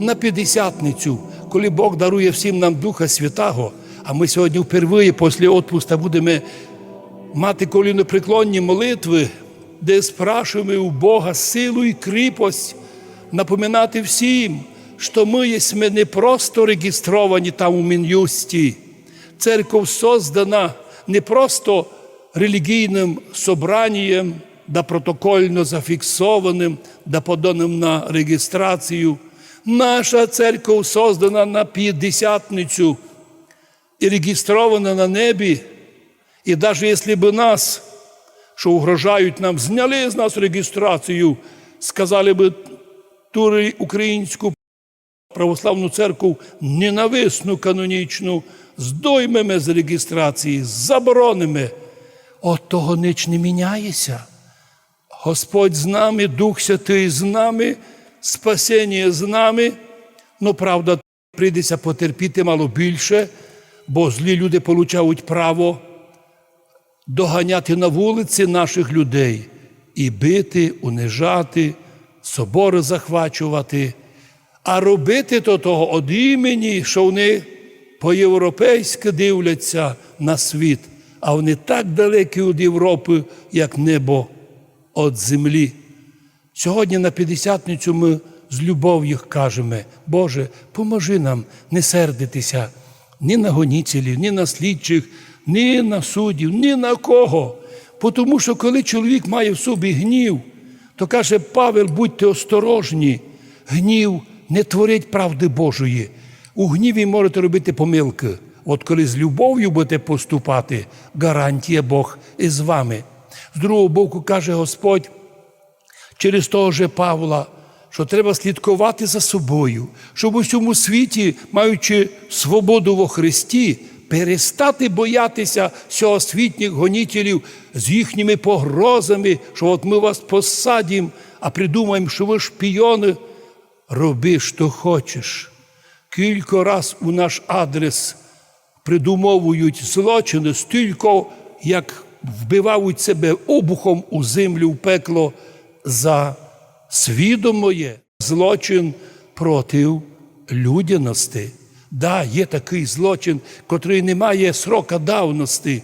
на п'ятдесятницю, коли Бог дарує всім нам Духа Святого, а ми сьогодні впервые після відпуста будемо мати колінопреклонні молитви, де спрашуємо у Бога силу і кріпость, напоминати всім, що ми єсме не просто реєстровані там у Мін'юсті. Церковь создана не просто релігійним собранням, да протокольно зафіксованим, да поданим на реєстрацію. Наша церковь создана на п'ятдесятницю і реєстрована на небі. І навіть якщо б нас, що угрожають нам, зняли з нас реєстрацію, сказали б ту українську православну церкву ненависну канонічну, здоймемо з реєстрації, заборонимо. От того ніч не міняється. Господь з нами, Дух Святий з нами, спасіння з нами. Ну, правда, прийдеться потерпіти мало більше, бо злі люди получають право доганяти на вулиці наших людей і бити, унижати, собори захвачувати, а робити то того од імені, що вони по-європейськи дивляться на світ, а вони так далекі від Європи, як небо від землі. Сьогодні на п'ятдесятницю ми з любов'ю кажемо, Боже, поможи нам не сердитися ні на гоніцелів, ні на слідчих, ні на суддів, ні на кого. Тому що коли чоловік має в собі гнів, то каже Павел, будьте осторожні, гнів не творить правди Божої. У гніві можете робити помилки. От коли з любов'ю будете поступати, гарантія Бог із вами. З другого боку, каже Господь, через того же Павла, що треба слідкувати за собою, щоб у всьому світі, маючи свободу во Христі, перестати боятися сьогосвітніх гонітелів з їхніми погрозами, що от ми вас посадимо, а придумаємо, що ви шпіони, роби, що хочеш. Кілька раз у наш адрес придумовують злочини стільки, як вбивають себе обухом у землю, в пекло за свідомоє злочин проти людяності. Да, є такий злочин, котрий не має срока давності.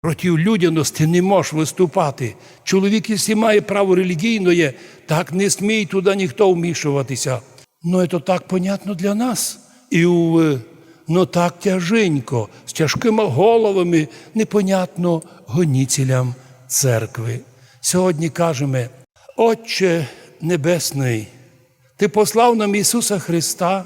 Проти людяності не можеш виступати. Чоловік, якщо має право релігійне, так не смій туди ніхто вмішуватися. Ну, це так понятно для нас. І ну так тяженько, з тяжкими головами, непонятно гоніцілям церкви. Сьогодні кажемо, Отче Небесний, Ти послав нам Ісуса Христа,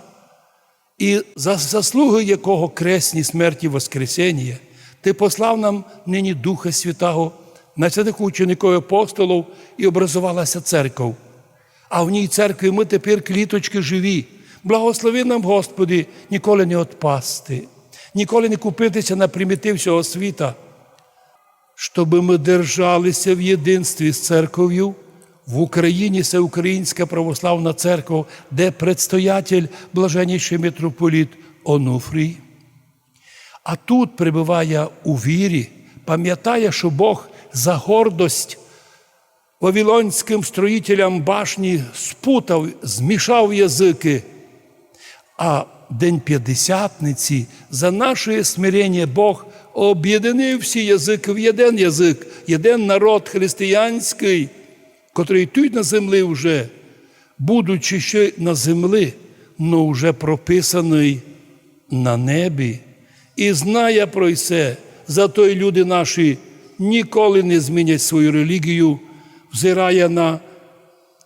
і за заслуги якого кресні смерті Воскресення, Ти послав нам нині Духа Святого на святих учеників апостолів і образувалася церква. А в ній церкві ми тепер кліточки живі. Благослови нам, Господи, ніколи не отпасти, ніколи не купитися на примітив цього світа, щоб ми держалися в єдинстві з церков'ю. В Україні це Українська православна церква, де предстоятель блаженніший митрополіт Онуфрій. А тут перебуває у вірі, пам'ятає, що Бог за гордость вавилонським строїтелям башні спутав, змішав язики. А День П'ятдесятниці за наше смирення Бог об'єднив всі язики в один язик, один народ християнський, котрий тут на землі вже, будучи ще на землі, но вже прописаний на небі. І знає про все, зато й люди наші ніколи не змінять свою релігію, взирає на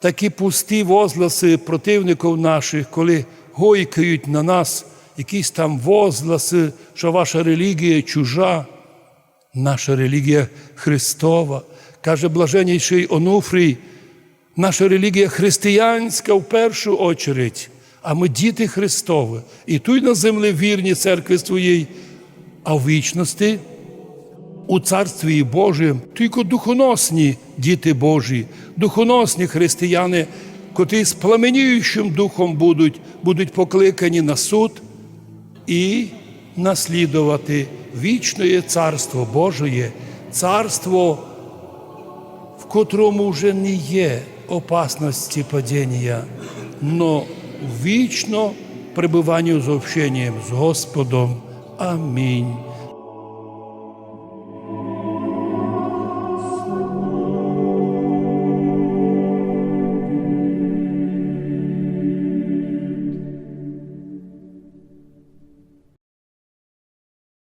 такі пусті возгласи противників наших, коли гойкають на нас якісь там возгласи, що ваша релігія чужа, наша релігія Христова. Каже блаженніший Онуфрій, наша релігія християнська в першу очередь, а ми діти Христові. І тут на землі вірні церкви своїй, а в вічності у Царстві Божому тільки духоносні діти Божі, духоносні християни, котрі з пламеніючим духом будуть, будуть покликані на суд і наслідувати вічне царство Божоє, царство, в котрому вже не є опасності падения, но вічно перебуванні з общенням з Господом. Амінь.